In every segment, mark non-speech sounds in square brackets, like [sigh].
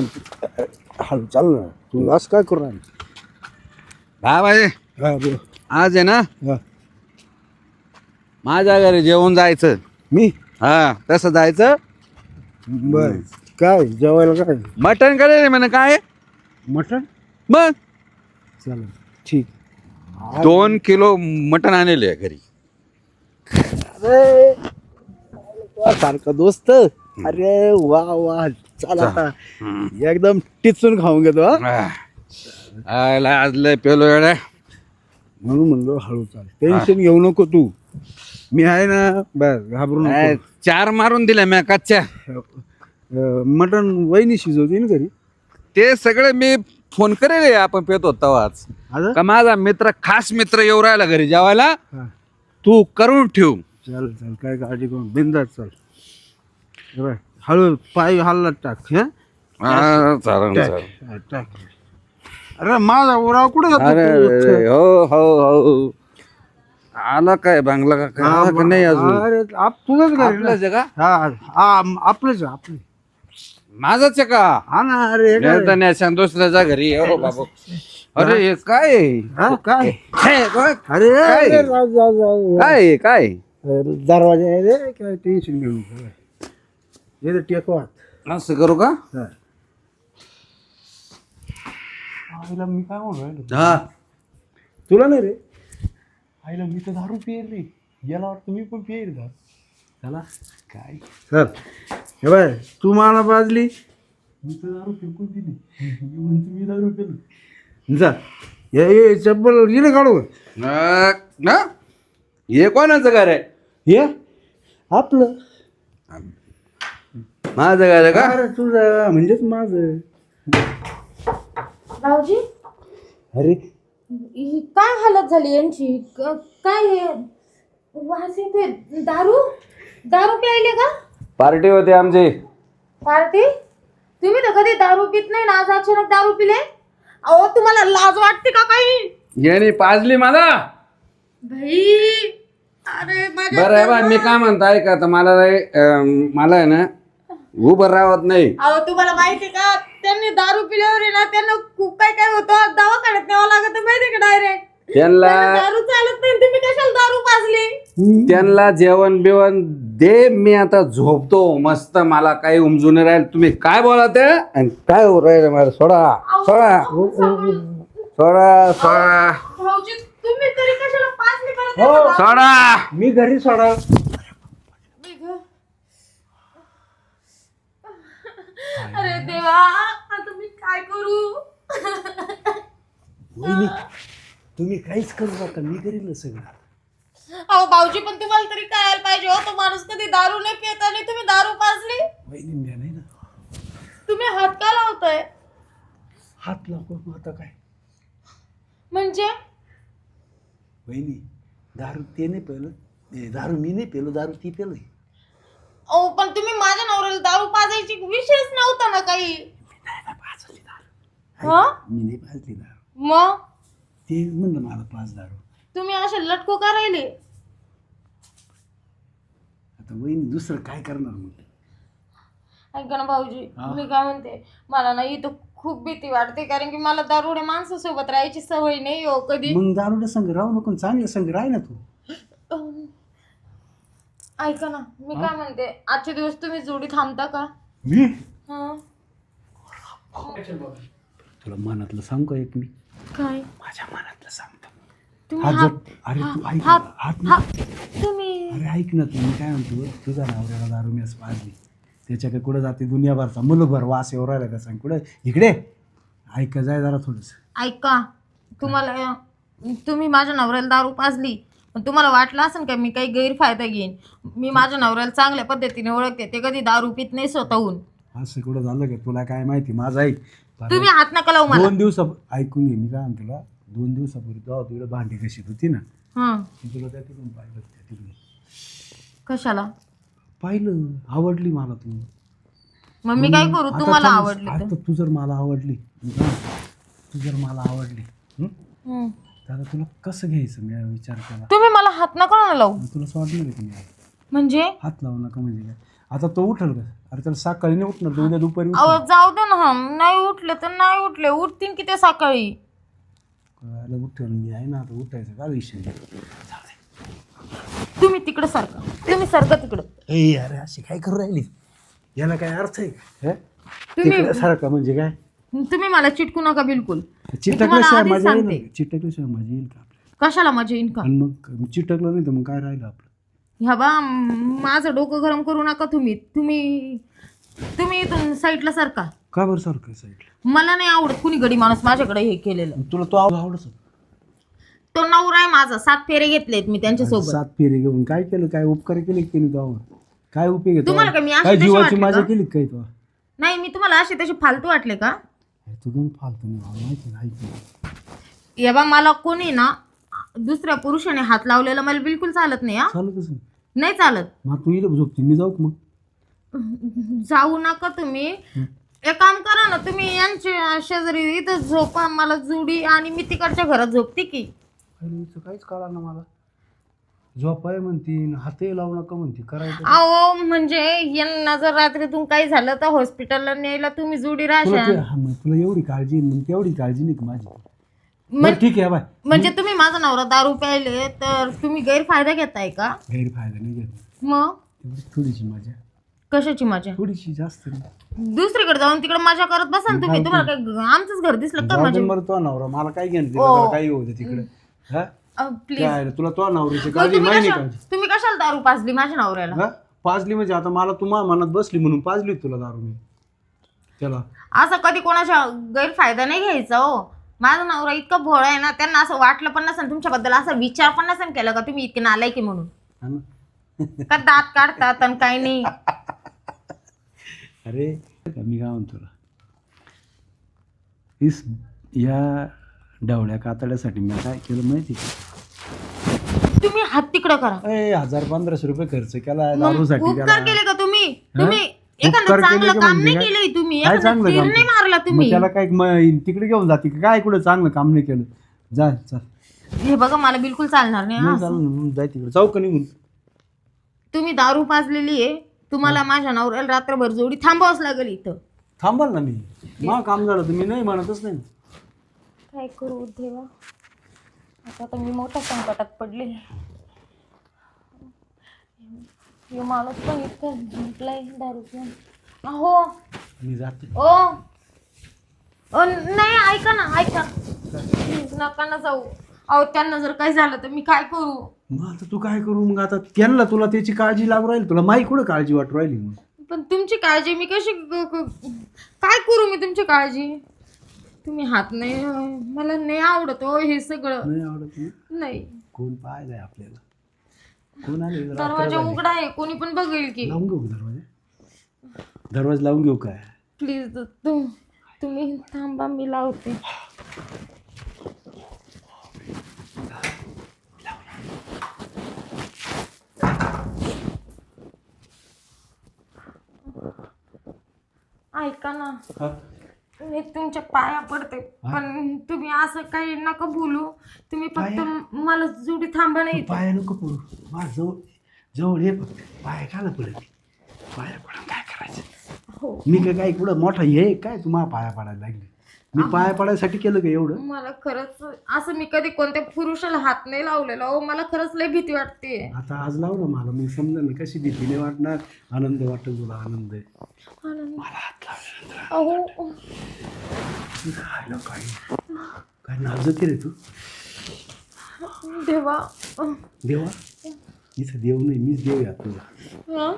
हळू चाल ना. तू असं काय करू राहिला? हा, बोल. आज आहे ना? हा. माझ्या घरी जेवून जायचं. मी? हा तसं जायचं. बर. काय जेवायला काय? मटण करेल म्हणे काय? मटण? मग? चालेल. ठीक. दोन किलो मटण आणले घरी. अरे सारखा दोस्त. अरे वा वा. चला आता. एकदम टिचून खाऊन घेतो हा. आयला आज लय पेलो येड्या म्हणून म्हणलो हळू चाल. टेन्शन घेऊ नको तू. मी आहे ना बस घाबरू काय, नको चार मारून दिल्या म्या कच्च्या. मटण वहिनी शिजवते ना घरी? ते सगळे मी फोन करेल आपण पेतो तवाच. आता का? माझा मित्र खास मित्र येऊ राहिला घरी जेवायला. हा. तू करून ठेव. चालेल चालेल काय काळजी करून बिंदास चाल. हे बघ, हळू पाय हल्ला टाक हं? हा, चालेल, टाक चालेल. हा, टाक अरे माझा उराव कुठे जातो अरे तू? अरे, हो हो हो आला काय बांगला का काय आला का नाही अजून अरे आप तुझंच घरी ना? आपलंच आहे का हा हा आपलंच आहे, आपलं माझंच आहे का हा ना अरे हे काय? नाही दुसऱ्याच्या घरी हो बाबू अरे हे काय आहे? हा, काय हे, काय अरे काय? अरे, राव, जाऊ, जाऊ. काय आहे, काय आहे? अरे, दरवाजा आहे रे काय टेन्शन घेऊ नको येते टेकवा असं करू का? हा. आईला मी काय म्हणून राहिलो? हा। तुला नाही रे? आईला मी तर दारू पिईल रे. याला वाटतं मी पण पिईल दारू. चला। काय? सर हे बाय तू मला बाजली? मी तर दारू फेकून दिली मी म्हणतो मी दारू पिलो. जा. हे हे चप्पल गेले काढू न- ना? हे कोणाचं घर आहे? हे आपलं. माझं आहे का? अरे तुझं म्हणजेच माझं. भाऊजी? अरे. ही काय हालत झाली यांची? क- काय हे? वास येते दारू? दारू प्यायले का? पार्टी होती आमची. पार्टी? तुम्ही तर कधी दारू पित नाही ना आज अचानक दारू पिले? अहो तुम्हाला लाज वाटते का काही? याने पाजली मला भाई अरे माझ्या बरं आहे बा मी काय म्हणतो ऐका तर मला लय, अं, मला आहे ना उभं राहत नाही. अहो तुम्हाला माहिती का? त्यांनी दारू पिल्यावर आहे ना त्यांना खूप काय काय होतं? दवाखान्यात न्यावं लागत माहिती का डायरेक्ट त्यांना दारू चालत नाही तुम्ही कशाला दारू पाजली? त्यांना जेवण बिवण दे मी आता झोपतो. मस्त मला काही उमजून नाही राहील. तुम्ही काय बोला ते आणि काय होऊ राहिलं मला सोडा. सोडा. सोडा सोडा. तुम्ही तरी कशाला पाजली परत? हो. सोडा. मी घरी सोडा. अरे देवा आता मी काय करू? वहिनी तुम्ही काहीच करू नका मी करील सगळं. अहो भाऊजी पण तुम्हाला तरी कळायला पाहिजे हो तो माणूस कधी दारू नाही पित आणि तुम्ही दारू पाजली? वहिनी मी नाही ना. तुम्ही हात का लावताय? हात लावतो आता काय. म्हणजे? वहिनी दारू ते नाही पेलं ए, दारू मी नाही पेलो दारू ती पेलोय. अहो पण तुम्ही माझ्या नवऱ्याला दारू पाजायची विषयच नव्हता ना काही. दारू. हा? मी नाही पाजली दारू. मग? ते म्हणलं मला पाच दारू. तुम्ही असे लटको का राहिले? आता वहिनी दुसरं काय करणार मग? ऐका ना भाऊजी हा. मी काय म्हणते मला ना इथं खूप भीती वाटते कारण की मला दारुड्या माणसासोबत राहायची सवय नाही हो कधी. मग दारूला संग राहू नको चांगल्या संग राह ना तू. अं, ऐका ना मी काय म्हणते आजचे दिवस तुम्ही जोडी थांबता का? मी? हं? तुला मनातलं सांग का एक मी? काय? माझ्या मनातलं सांगतो. तुम्ही हात हात जर अरे तू ऐक हात ना, हात हा. तुम्ही अरे ऐक ना तू. मी काय म्हणतो तुझा नवऱ्याला दारू मी असं पाजली. त्याच्याकडे कुठं जाते? दुनियाभरचा मुलभर वास येऊ राहिला का सांग? कुठं? इकडे. ऐक जाय जरा थोडंसं. ऐका तुम्हाला तुम्ही माझ्या नवऱ्याला दारू पाजली. पण तुम्हाला वाटलं असेल का मी काही गैरफायदा घेईन? मी माझ्या नवऱ्याला चांगल्या पद्धतीने ओळखते ते कधी दारू पित नाही स्वतःहून. असं कुठं झालं का? तुला काय माहिती? माझं ऐक. तुम्ही हात नका लावू मला. दोन दिवसा ऐकून घे मी काय म्हणतो तुला? दोन दिवसापूर्वी तेव्हा तुला भांडी कशी होती ना? हं. मी तुला त्या तिकडून पाहिलं त्या तिकडून. कशाला? पाहिलं. आवडली मला तू. मग मी काय करू? आता तुम्हाला आवडली तर. आता तू जर मला आवडली तू जर मला आवडली हं? हं. आता तुला कसं घ्यायचं? मी विचार केला. तुम्ही मला हात नका ना लावू. तुला आहे की नाही म्हणजे? हात लावू नका म्हणजे काय? आता तो उठल का? अरे त्याला सकाळी नाही उठणार तो उद्या दुपारी अहो जाऊ दे ना नाही उठले तर नाही उठले. उठतील की ते सकाळी? कळायला उठल मी आहे ना आता उठायचं का विषय नाही. तुम्ही तिकडे सारखा. तुम्ही सारखं तिकडं. ए अरे अशी काय करू राहिली? याला काय अर्थ आहे का? हे? तुम्ही- तिकडे सारखं म्हणजे काय? तुम्ही मला चिटकू नका बिलकुल. तुम्हाला चिटकल्याशिवाय आधीच मजा येईल सांगते. ना. चिटकल्याशिवाय मजा येईल का आपल्याला? कशाला माझे इन्कम आणि मग चिटकलं नाही तर मग काय राहिलं आपलं? ह्या बा म- माझं डोकं गरम करू नका तुम्ही. तुम्ही तुम्ही इथून साईडला सारखा का बरं सारखं साईडला मला नाही आवडत कुणी गडी माणूस माझ्याकडे हे केलेलं. तुला तो आव- आवडत होता. तो नवरा आहे माझा. सात फेरे घेतलेत मी त्यांच्यासोबत. सात फेरे घेऊन काय केलं? काय उपकार केले की त्यांनी तो काय उपयोग आहे? तुम्हाला काय मी अशी काय तशी जीवाची वाटली का? केली का काय तो नाही मी तुम्हाला असे तसे फालतू वाटले का? अरे तू गण फालतू नाही मला माहिती नाही. या बा मला कोणी ना दुसऱ्या पुरुषाने हात लावलेला मला बिलकुल चालत नाही हा. नाही नाही चालत. मग तू झोपते मी जाऊ का मग? जाऊ नका तुम्ही. एक काम करा ना तुम्ही यांच्या शेजारी इथं झोपा मला जुडी आणि मी तिकडच्या घरात झोपते की. अरे हिचं काहीच कळा ना मला. झोपाय म्हणती हातही लावू नका म्हणती करायचं अहो म्हणजे यांना जर रात्रीतून काही झालं तर हॉस्पिटलला न्यायला तुम्ही जुडी तुला राहशाल ते- हा, मग तुला एवढी काळजी आहे, मग तेवढी काळजी नाही का माझी? बरं ठीक आहे बाय. म्हणजे तुम्ही माझा नवरा दारू प्यायले तर तुम्ही गैरफायदा घेताय का? गैरफायदा नाही घेत. मग? थोडीशी मजा. कशाची मजा? थोडीशी जास्त नाही. दुसरीकडे जाऊन तिकडे मजा करत बसा ना तुम्ही. तुम्हाला काय आमचंच घर दिसलं का जाऊ दे माझ्या बरं तो नवरा. मला काय घेणं ओ. तिला काही होऊ दे तिकडे. हा? प्लीज काय आहे, तुला तो नवरीची काळजी तुम्ही नाही नाही कशा- काळजी तुम्ही कशाला दारू पाजली माझ्या नवऱ्याला? हा? पाजली म्हणजे आता मला तुम्हा मनात बसली म्हणून पाजली तुला दारू मी. त्याला असं कधी कोणाचा गैरफायदा नाही घ्यायचा हो. माझा नवरा इतका भोळा आहे ना त्यांना असं वाटलं पण नसेल तुमच्याबद्दल असा विचार पण नसेल केला का तुम्ही इतके नालाय की म्हणून? हा ना. का दात काढतात आणि काही नाही? अरे मी काय म्हणतो तुला? इस या डावळ्या कातड्यासाठी मी काय केलं माहिती तुम्ही हात तिकडं करा. ए हजार पंधराशे रुपये खर्च केला दारूसाठी उपकार केला. केले का तुम्ही? तुम्ही एखादं चांगलं काम म्हणजे नाही काय? केलंय तुम्ही? काय एखादं चांगलं तीर काम नाही केलं? मारला मग तुम्ही. त्याला काय म- तिकडे घेऊन जाते का? काय कुठं चांगलं काम नाही केलं? जा चल हे बघा मला बिलकुल चालणार नाही हा. चालू ना, जाय तिकडे. जाऊ का निघून. तुम्ही दारू पाजलेली आहे. तुम्हाला माझ्या नवऱ्याला रात्रभर जोडी थांबावंच लागेल इथं. थांबाल ना मी. मग काम झालं तर मी नाही म्हणतच नाही. काय करू देवा? आता तर मी मोठ्या संकटात पडले. हे माणूस पण इतकं झुंपलाय दारू पिऊन. अहो मी जाते. ओ. ओ नाही ऐका ना ऐका. प्लीज नका ना जाऊ. अहो त्यांना जर काही झालं तर मी काय करू? मग आता तू काय करू? मग आता त्यांना तुला त्याची काळजी लागू राहील? तुला माही कुठं काळजी वाटू राहिली मग? पण तुमची काळजी मी कशी क- क- काय करू मी तुमची काळजी? तुम्ही हात नाही मला नाही आवडत हो हे सगळं. नाही आवडत ना? नाही. कोण पाहायलाय आपल्याला? कोण आले? दरवाजा. उघडा आहे कोणी पण बघेल की. लावून घेऊ का दरवाजा? दरवाजा लावून घेऊ काय? प्लीज तुम तुम्ही थांबा मी लावते. ऐका ना. हा? मी तुमच्या पाया पडते. पण तुम्ही असं काही नका बोलू. तुम्ही फक्त मला जुडी थांबा नाही पाया नको पडू. माझ जवळ जवळ ये फक्त. पाया काला पडत पाया पडून काय करायचं? हो. मी काय काय कुठं मोठा हे काय तू माझ्या पाया पडायला लागली? मी पाया पडायसाठी केलं का एवढं? मला खरंच असं मी कधी कोणत्या पुरुषाला हात नाही लावलेला हो. मला खरंच लय भीती वाटते. आता आज लाव ना मला. मग समजा ना कशी भीती नाही वाटणार. आनंद वाटेल तुला आनंद आहे. मला हात लावल्यानंतर खायला काय काय नाजती रे तू? देवा. देवा? इथं देव नाही मीच देव या तुझा. हं?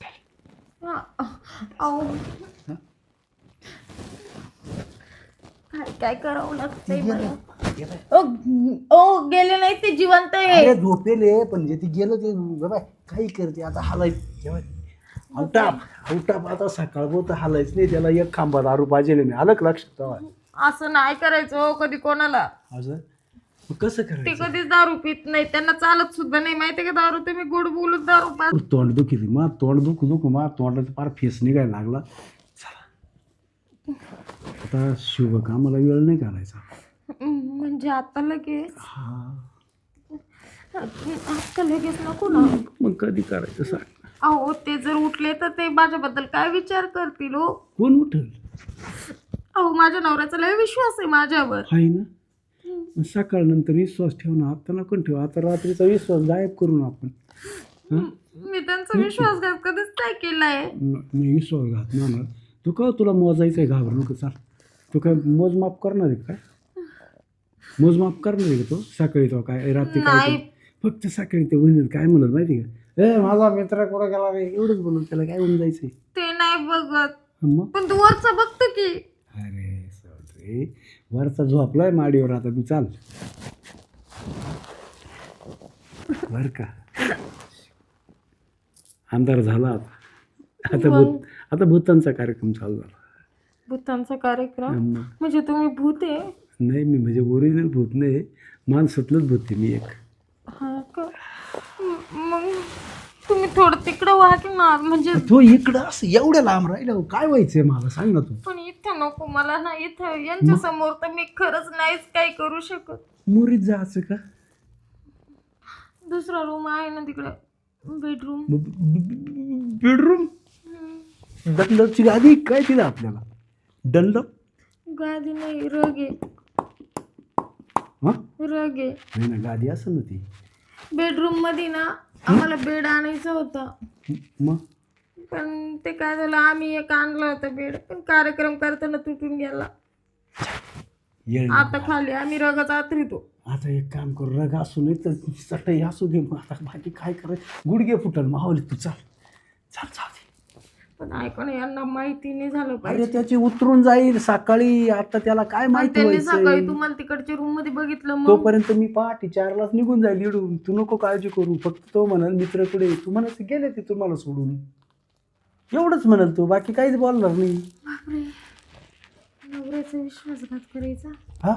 काय? हा, अहो. काय काय करावं लागतंय मला? ये बाय. ओ, ओ गेले नाही ते जिवंत आहे. अरे झोपेले पण जे ती गेलं ते बाबा काही करते आता हालायच औटाप औटाप आता सकाळ बोत हालायच नाही त्याला एक खांबा दारू पाहिजे नाही. आलं का लक्षात तेव्हा? असं नाही करायचं हो कधी कोणाला. असं? मग कसं ते करायचं कधीच दारू पित नाही. त्यांना चालत सुद्धा नाही. माहितीये का दारू? तुम्ही गोड बोलत दारू पाज तोंड दुखी मा तोंड दुखू दुखू मा. तोंडाचा फार फेस निघायला लागला. चला. आता शुभ कामाला वेळ नाही करायचा म्हणजे आता लगेच? हा. आता लगेच नको ना. मग कधी करायचं सांग. अहो ते जर उठले तर ते माझ्याबद्दल काय विचार करतील हो? कोण उठल? अहो माझ्या नवऱ्याचा लय विश्वास आहे माझ्यावर. आहे ना? मग सकाळनंतर विश्वास ठेव ना आता नको ठेव आता रात्रीचा विश्वास गायब करू ना आपण. हं? मी त्यांचा विश्वासघात कधीच नाही केलाय. म- मी विश्वास घात ना तू का तुला मोजायचं आहे घाबर नको चाल. तू काय मोजमाप करणार आहे काय? मोजमाप करणार आहे का तो? सकाळी तो काय रात्री काय नाही. ते- फक्त सकाळी ते बहिणीला काय म्हणत माहिती का? ए माझा मित्र कुठं गेला रे? एवढंच बोलून त्याला काय होऊन जायचंय? ते नाही बघत. मग पण तू वरचं बघतो की. अरे सोड रे वरचा झोपलाय माडीवर आता तू चाल. बर का? अंधार झाला आता. आता भूत आता भूतांचा कार्यक्रम चालू झाला. भूतांचा कार्यक्रम. म्हणजे तुम्ही भूत आहे? नाही मी म्हणजे ओरिजिनल भूत नाही. माणसातलंच भूत आहे मी एक. तुम्ही थोडं तिकडं व्हा की ना म्हणजे तो इकडं असं एवढ्या लांब राहिलं काय व्हायचंय मला? सांग ना तू. पण इथं नको मला ना इथं यांच्या समोर तर मी खरंच नाहीच काही करू शकत. मुरीत जायचं का? दुसरा रूम आहे ना तिकडे बेडरूम बेडरूम डनलपची गादी काय तिथं आपल्याला? डनलप गादी नाही रग. आहे हा? रग. आहे नाही ना गादी असं ना ती. बेडरूममध्ये ना आम्हाला बेड आणायचं होतं. मग पण ते काय झालं आम्ही एक आणलं होतं बेड पण कार्यक्रम करताना तुटून गेला. आता खाली आम्ही रगच आथरितो. आता एक काम करू रग असू नाही तर चटई असू दे मग आता बाकी काय करायचं? गुडघे फुटल मावली तू चाल. चाल चाल. पण ऐकून यांना माहिती नाही झालं पाहिजे. त्याची उतरून जाईल सकाळी आता त्याला काय पण माहिती त्यांनी सकाळी व्हायचं तुम्हाला तिकडच्या रूममध्ये बघितलं मग. तोपर्यंत मी पहाटे चारलाच निघून जाईल इडून. तू नको काळजी करू. फक्त तो म्हणाल मित्र कुठे तू म्हणाल ते गेले ते तुम्हाला सोडून. एवढंच म्हणाल तू. बाकी काहीच बोलणार नाही. बापरे. नवऱ्याचा विश्वासघात करायचा? हा?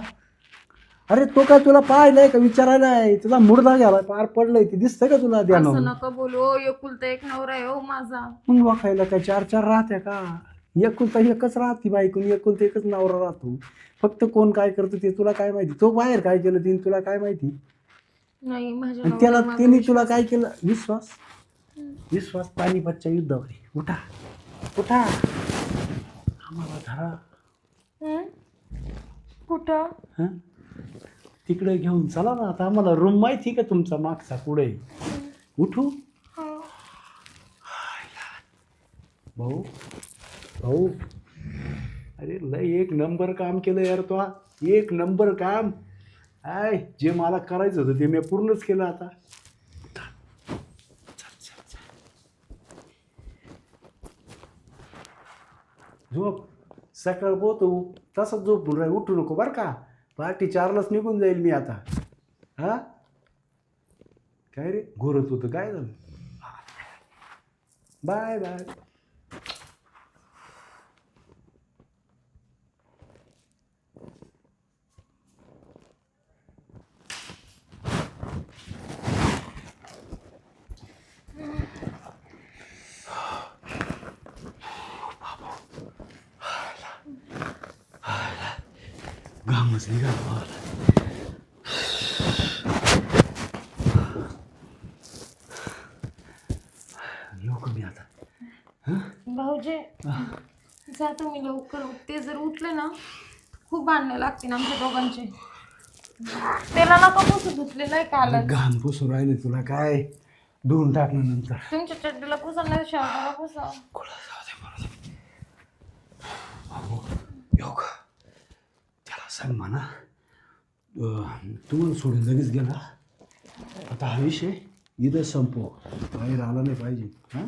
अरे तो काय तुला पाहिलाय का? विचारायला आहे तुला मुडदा गेला पार पडलाय. ते दिसतंय का तुला असं द्यानं नका बोलू. ओ, एकुलता एक नवरा आहे हो माझा. मग वाखायला काय? चार चार राहत्या का? एकुलता एकच राहते बायकून एकुलता एकच नवरा राहतो. फक्त कोण काय करतो ते तुला काय माहिती? तो बाहेर काय केलं तिने तुला काय माहिती? नाही माझ्या आणि त्याला नवऱ्याला त्यांनी तुला काय केलं? विश्वास? विश्वास पानिपतच्या युद्धावर आहे. उठा. उठा. आम्हाला धरा. हं? कुठं? हं? तिकडे घेऊन चला ना आता आम्हाला रूम माहिती का तुमचा मागचा पुढे? उठू? हो. भाऊ भाऊ. अरे लय एक नंबर काम केलं यार तो एक नंबर काम. आय जे मला करायचं होतं ते मी पूर्णच केलं आता. झोप. सकाळ पोहतो. तसंच झोपून राह उठू नको बरं का? पार्टी चारलाच निघून जाईल मी आता. हा? काय रे? घोरत होतं. काय झालं? Bye bye. घामच निघाला मला येऊ का मी आता भाऊजे जा तुम्ही लवकर ते जर उठले ना खूप भांडणं लागतील आमच्या दोघांचे. त्याला नका पुसू धुतले नाही काल घाम पुसू राहिले तुला काय? धुवून टाकलं नंतर. तुमच्या चड्डीला पुसा नाही शर्टाला पुसा. येऊ का त्याला सांग म्हणा अं, तुम्हाला सोडून लगेच गेला? आता हा विषय इथं संपव. बाहेर आला नाही पाहिजे. हां?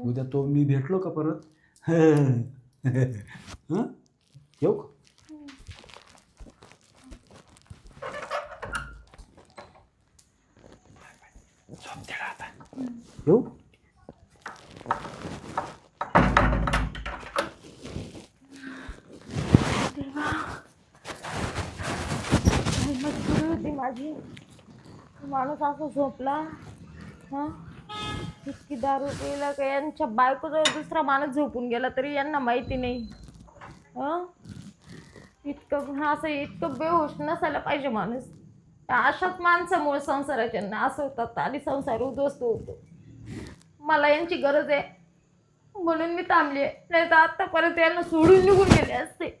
उद्या तो मी भेटलो का परत? [laughs] हां? येऊ का? आता. येऊ? गर्दी माझी. माणूस असा झोपला. हा? इतकी दारू केला का यांच्या बायकोजवळ दुसरा माणूस झोपून गेला तरी यांना माहिती नाही. हा? इतकं असं इतकं बेहोश नसायला पाहिजे माणूस. अशाच माणसामुळे संसाराच्या नाश होतात आणि संसार उद्ध्वस्त होतो. मला यांची गरज आहे. म्हणून मी थांबली आहे. नाही तर आत्तापर्यंत यांना सोडून निघून गेले असते.